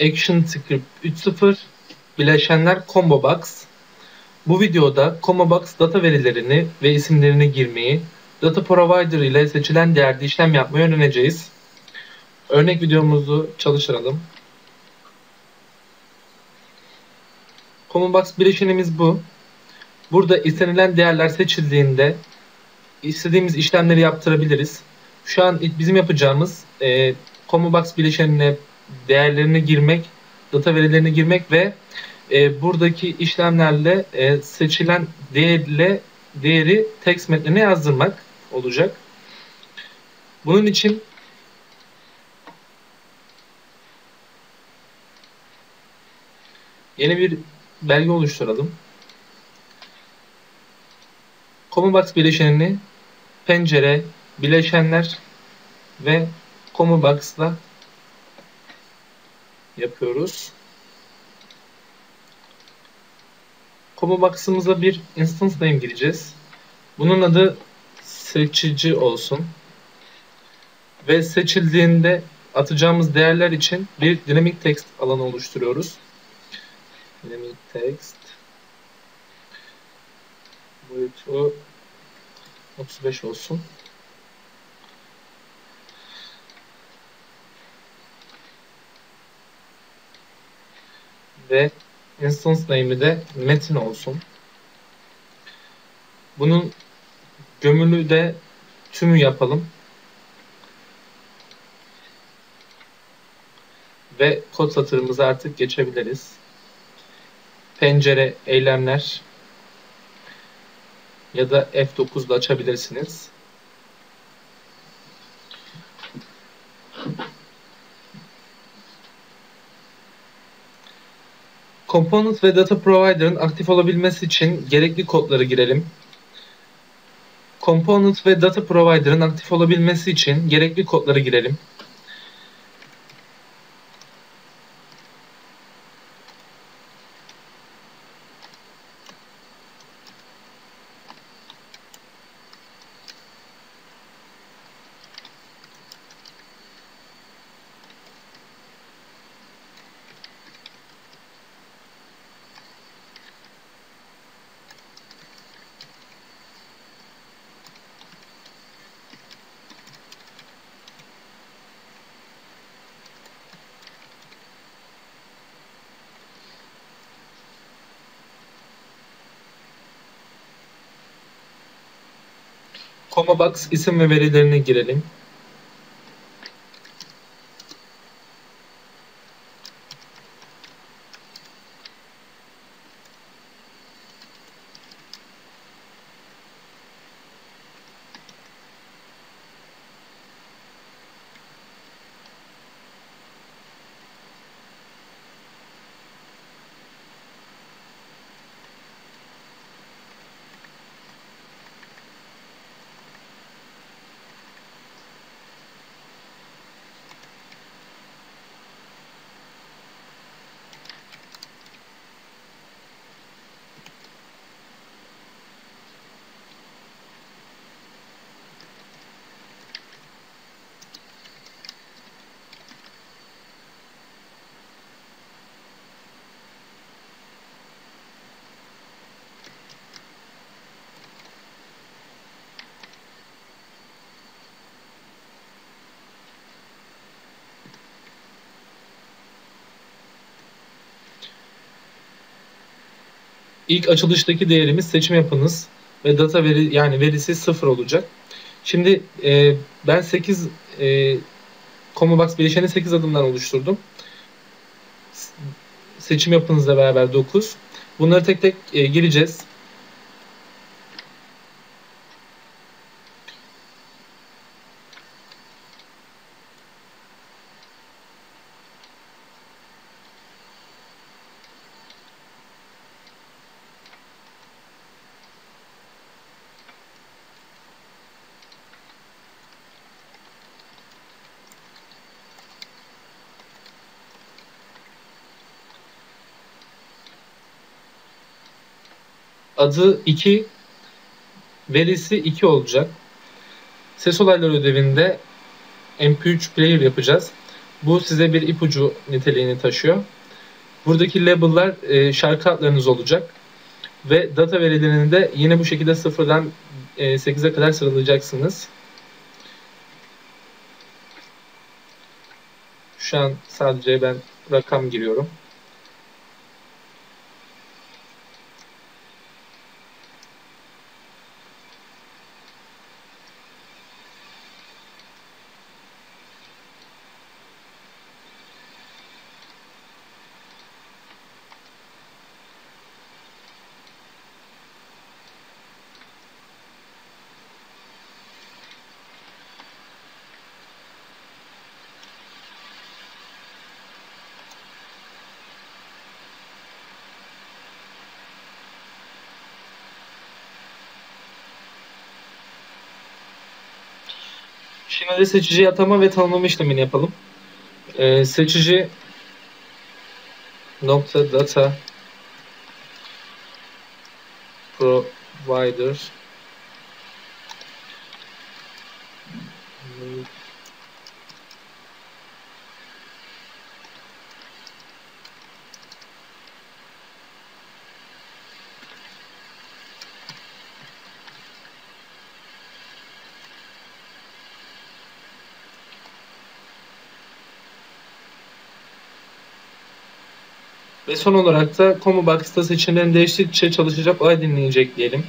Action Script 3.0 Bileşenler Combo Box Bu videoda Combo Box data verilerini ve isimlerini girmeyi, Data Provider ile seçilen değerde işlem yapmayı öğreneceğiz. Örnek videomuzu çalıştıralım. Combo Box bileşenimiz bu. Burada istenilen değerler seçildiğinde istediğimiz işlemleri yaptırabiliriz. Şu an bizim yapacağımız e, Combo Box bileşenine değerlerini girmek, data verilerini girmek ve e, buradaki işlemlerle e, seçilen değerle değeri text metnine yazdırmak olacak. Bunun için yeni bir belge oluşturalım. Common Box bileşenini pencere, bileşenler ve Common Box'la yapıyoruz. Combo box'ımıza bir instance name gireceğiz. Bunun adı seçici olsun. Ve seçildiğinde atacağımız değerler için bir dynamic text alanı oluşturuyoruz. Dynamic text boyutu 35 olsun. Ve instance name'i de metin olsun. Bunun gömülü de tümü yapalım. Ve kod satırımıza artık geçebiliriz. Pencere, eylemler ya da F9 ile açabilirsiniz. Component ve Data Provider'ın aktif olabilmesi için gerekli kodları girelim. Component ve Data Provider'ın aktif olabilmesi için gerekli kodları girelim. Coma box isim ve verilerini girelim. İlk açılıştaki değerimiz seçim yapınız ve data veri yani verisi sıfır olacak. Şimdi e, ben 8 e, ComoBox bileşeni 8 adımdan oluşturdum. Seçim yapınızla beraber 9. Bunları tek tek e, gireceğiz. Adı 2, verisi 2 olacak. Ses olayları ödevinde MP3 player yapacağız. Bu size bir ipucu niteliğini taşıyor. Buradaki label'lar e, şarkı adlarınız olacak. Ve data verilerini de yine bu şekilde sıfırdan e, 8'e kadar sıralayacaksınız. Şu an sadece ben rakam giriyorum. Şimdi seçici atama ve tanımlama işlemini yapalım. Ee, seçici nokta data provider Ve son olarak da Combo Box'ta seçimlerin değiştikçe çalışacak ay dinleyici ekleyelim.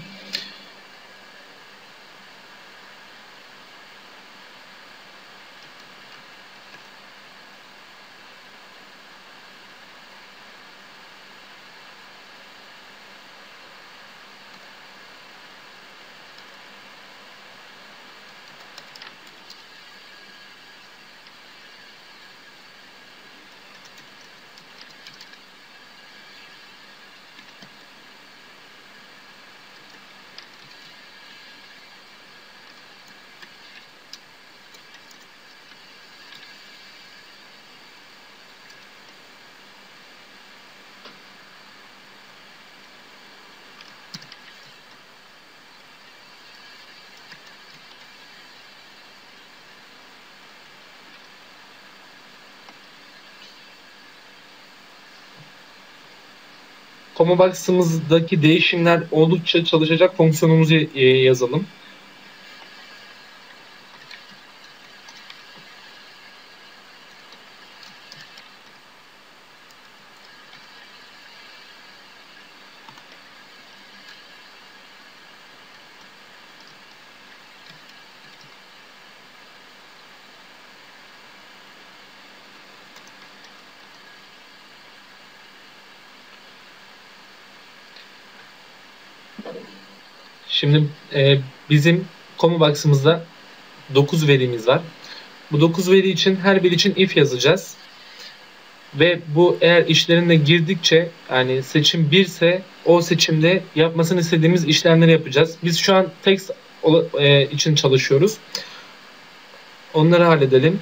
Comobox'ımızdaki değişimler oldukça çalışacak fonksiyonumuzu e, yazalım. Şimdi e, bizim Comobox'ımızda 9 verimiz var. Bu 9 veri için her bir için if yazacağız. Ve bu eğer işlerine girdikçe yani seçim 1 ise o seçimde yapmasını istediğimiz işlemleri yapacağız. Biz şu an text için çalışıyoruz. Onları halledelim.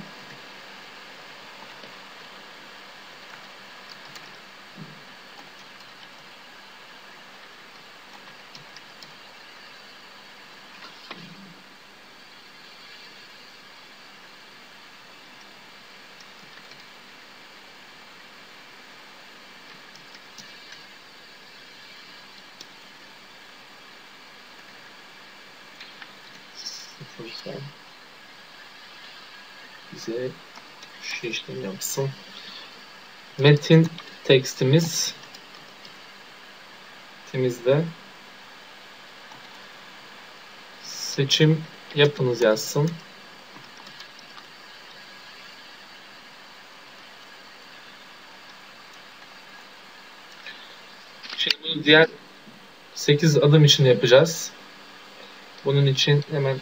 Sıfırsa bize şu işlemi yapsın. Metin tekstimiz temizde seçim yapınız yazsın. Şimdi bunu diğer 8 adım için yapacağız. Bunun için hemen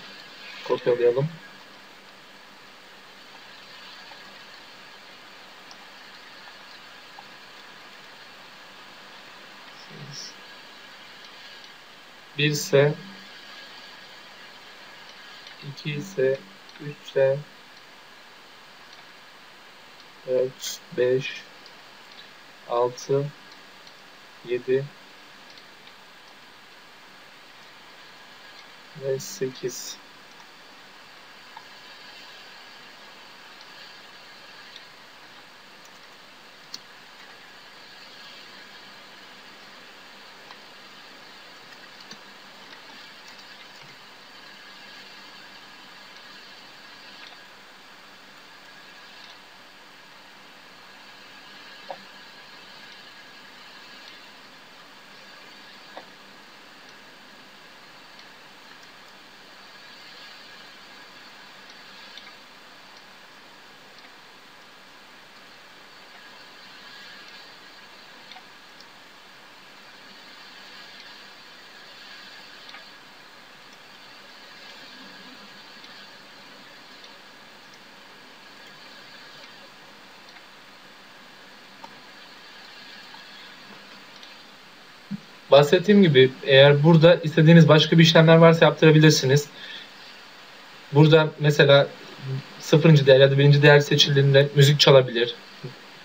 kopyalayalım. Bir ise iki ise üç ise dört, beş, altı, yedi ve sekiz. Bahsettiğim gibi eğer burada istediğiniz başka bir işlemler varsa yaptırabilirsiniz. Burada mesela sıfırıncı değer ya da birinci değer seçildiğinde müzik çalabilir.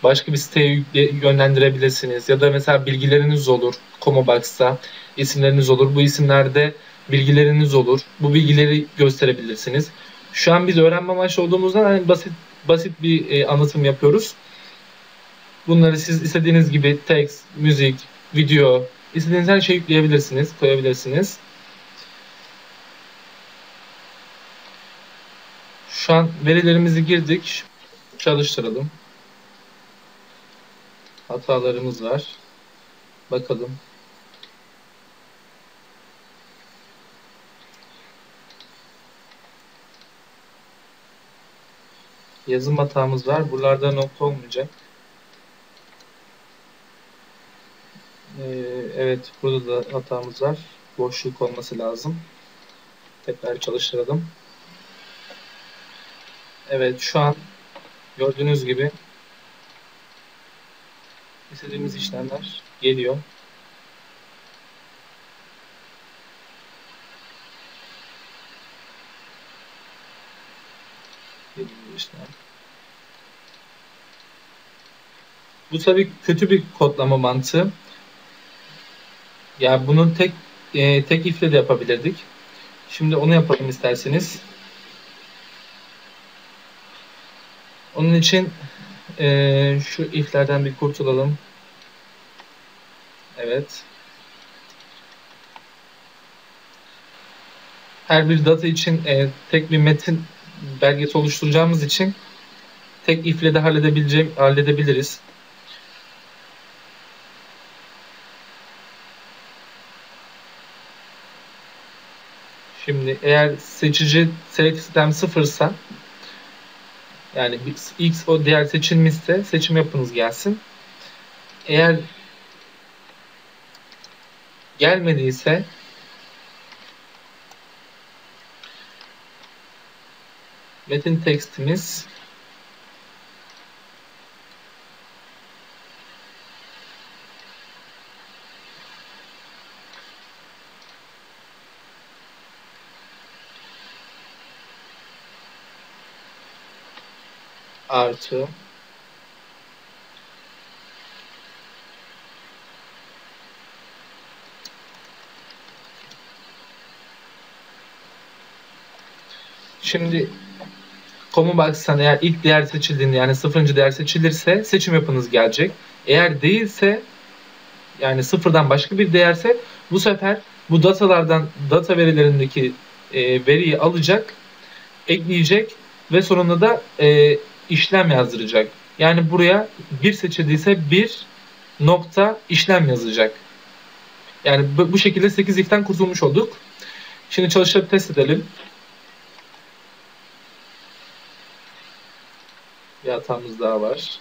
Başka bir siteye yönlendirebilirsiniz. Ya da mesela bilgileriniz olur. Comobox'ta isimleriniz olur. Bu isimlerde bilgileriniz olur. Bu bilgileri gösterebilirsiniz. Şu an biz öğrenme amaçlı olduğumuzdan hani basit basit bir e, anlatım yapıyoruz. Bunları siz istediğiniz gibi text, müzik, video, istediğiniz her şeyi yükleyebilirsiniz, koyabilirsiniz. Şu an verilerimizi girdik. Çalıştıralım. Hatalarımız var. Bakalım. Yazım hatamız var. Buralarda nokta olmayacak. Ee, evet burada da hatamız var. Boşluk olması lazım. Tekrar çalıştıralım. Evet şu an gördüğünüz gibi istediğimiz işlemler geliyor. işlem. Bu tabii kötü bir kodlama mantığı. Yani bunun tek e, tek ifle de yapabilirdik. Şimdi onu yapalım isterseniz. Onun için e, şu iflerden bir kurtulalım. Evet. Her bir data için e, tek bir metin belgesi oluşturacağımız için tek ifle de halledebileceğim halledebiliriz. Şimdi eğer seçici select sistem sıfırsa yani X o değer seçilmişse seçim yapınız gelsin. Eğer gelmediyse metin tekstimiz artı Şimdi Common Box'tan eğer ilk değer seçildiğinde yani sıfırıncı değer seçilirse seçim yapınız gelecek. Eğer değilse yani sıfırdan başka bir değerse bu sefer bu datalardan data verilerindeki e, veriyi alacak, ekleyecek ve sonunda da e, işlem yazdıracak. Yani buraya bir seçildiyse bir nokta işlem yazacak. Yani bu, şekilde 8 if'ten kurtulmuş olduk. Şimdi çalışıp test edelim. Bir hatamız daha var.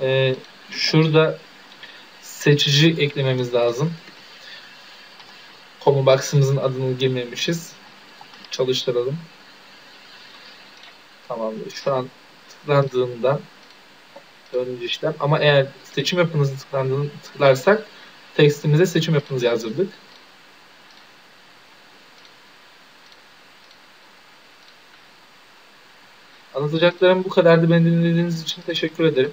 Ee, şurada seçici eklememiz lazım. Combo box'ımızın adını girmemişiz. Çalıştıralım. Tamamdır. Şu an tıklandığında dördüncü işlem. Ama eğer seçim yapınızı tıklandığını tıklarsak tekstimize seçim yapınızı yazdırdık. Anlatacaklarım bu kadardı. Beni dinlediğiniz için teşekkür ederim.